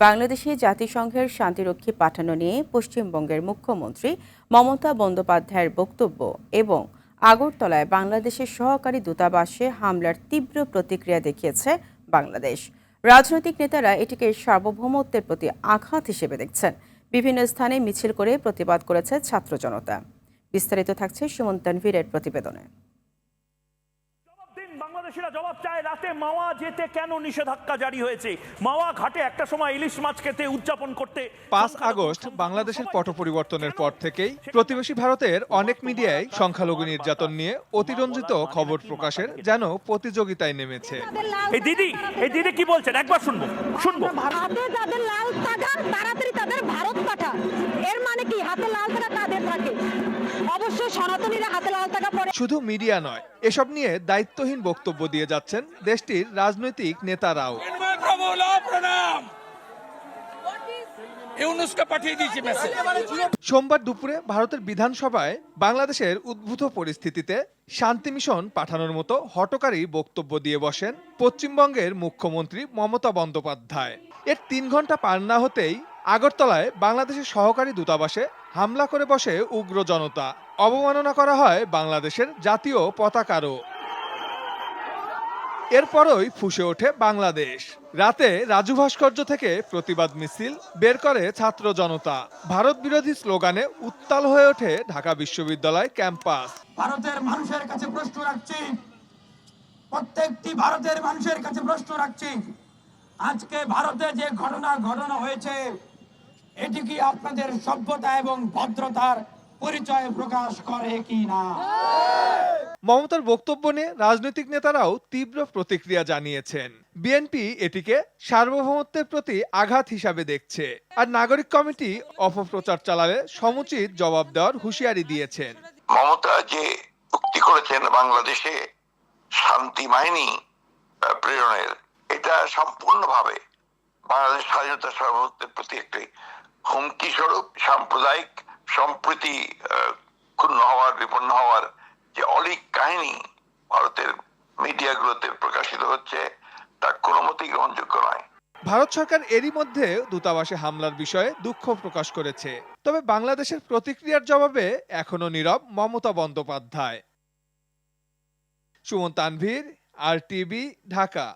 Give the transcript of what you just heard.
বাংলাদেশে জাতিসংঘের শান্তিরক্ষী পাঠানো নিয়ে পশ্চিমবঙ্গের মুখ্যমন্ত্রী মমতা বন্দ্যোপাধ্যায়ের বক্তব্য এবং আগরতলায় বাংলাদেশের সহকারী দূতাবাসে হামলার তীব্র প্রতিক্রিয়া দেখিয়েছে বাংলাদেশ। রাজনৈতিক নেতারা এটিকে সার্বভৌমত্বের প্রতি আঘাত হিসেবে দেখছেন। বিভিন্ন স্থানে মিছিল করে প্রতিবাদ করেছে ছাত্র জনতা। বিস্তারিত থাকছে সুমন তানভীরের প্রতিবেদনে। বাংলাদেশিরা জবাব চায় রাতে মাওয়া যেতে কেন নিষেধাজ্ঞা জারি হয়েছে? মাওয়া ঘাটে একটা সময় ইলিশ মাছ খেতে উদযাপন করতে পাঁচ আগস্ট বাংলাদেশের পট পরিবর্তনের পর থেকেই প্রতিবেশী ভারতের অনেক মিডিয়ায় সংখ্যালঘু নির্যাতন নিয়ে অতিরঞ্জিত খবর প্রকাশের যেন প্রতিযোগিতায় নেমেছে। এই দিদি এই দিদি কি বলছেন? একবার শুনব শুনব। হাতে যাদের লাল টাকা তাড়াতাড়ি তাদের ভারত পাঠা এর মানে কি? হাতে লাল টাকা কাদের থাকে। অবশ্যই সনাতনীরা হাতে লাল টাকা পরে শুধু মিডিয়া নয় এসব নিয়ে দায়িত্বহীন বক্তব্য দিয়ে যাচ্ছেন দেশটির রাজনৈতিক নেতারাও। চিন্ময় প্রভু ল প্রণাম ইউনুসকে পাঠিয়ে দিয়েছি মেসেজ সোমবার দুপুরে ভারতের বিধানসভায় বাংলাদেশের উদ্ভূত পরিস্থিতিতে শান্তি মিশন পাঠানোর মতো হটকারী বক্তব্য দিয়ে বসেন পশ্চিমবঙ্গের মুখ্যমন্ত্রী মমতা বন্দ্যোপাধ্যায়। এর তিন ঘণ্টা পার না হতেই আগরতলায় বাংলাদেশের সহকারী দূতাবাসে হামলা করে বসে উগ্র জনতা। অবমাননা করা হয় বাংলাদেশের জাতীয় পতাকারও। এরপরই ফুসে ওঠে বাংলাদেশ। রাতে রাজু ভাস্কর্য থেকে প্রতিবাদ মিছিল বের করে ছাত্র জনতা। ভারত বিরোধী স্লোগানে উত্তাল হয়ে ওঠে ঢাকা বিশ্ববিদ্যালয় ক্যাম্পাস। ভারতের মানুষের কাছে প্রশ্ন রাখছি। প্রত্যেকটি ভারতের মানুষের কাছে প্রশ্ন রাখছি। আজকে ভারতে যে ঘটনা ঘটনা হয়েছে এটি কি আপনাদের সভ্যতা এবং ভদ্রতার পরিচয় প্রকাশ করে কি না মমতার বক্তব্য নিয়ে রাজনৈতিক নেতারাও তীব্র প্রতিক্রিয়া জানিয়েছেন। বিএনপি এটিকে সার্বভৌমত্বের প্রতি আঘাত হিসাবে দেখছে আর নাগরিক কমিটি অপপ্রচার চালালে সমুচিত জবাব দেওয়ার হুঁশিয়ারি দিয়েছেন। মমতা যে উক্তি করেছেন বাংলাদেশে শান্তি বাহিনী প্রেরণের এটা সম্পূর্ণভাবে বাংলাদেশ স্বাধীনতা সার্বভৌমত্বের প্রতি একটি হুমকি স্বরূপ, সাম্প্রদায়িক সম্প্রীতি ক্ষুণ্ণ হওয়ার, বিপন্ন হওয়ার যে অলিক কাহিনী ভারতের মিডিয়াগুলোতে প্রকাশিত হচ্ছে, তা কোনো মতেই গ্রহণযোগ্য নয়। ভারত সরকার এরই মধ্যে দূতাবাসে হামলার বিষয়ে দুঃখ প্রকাশ করেছে। তবে বাংলাদেশের প্রতিক্রিয়ার জবাবে এখনও নীরব Mamata Bandyopadhyay. Suman Tanvir, R TV, Dhaka.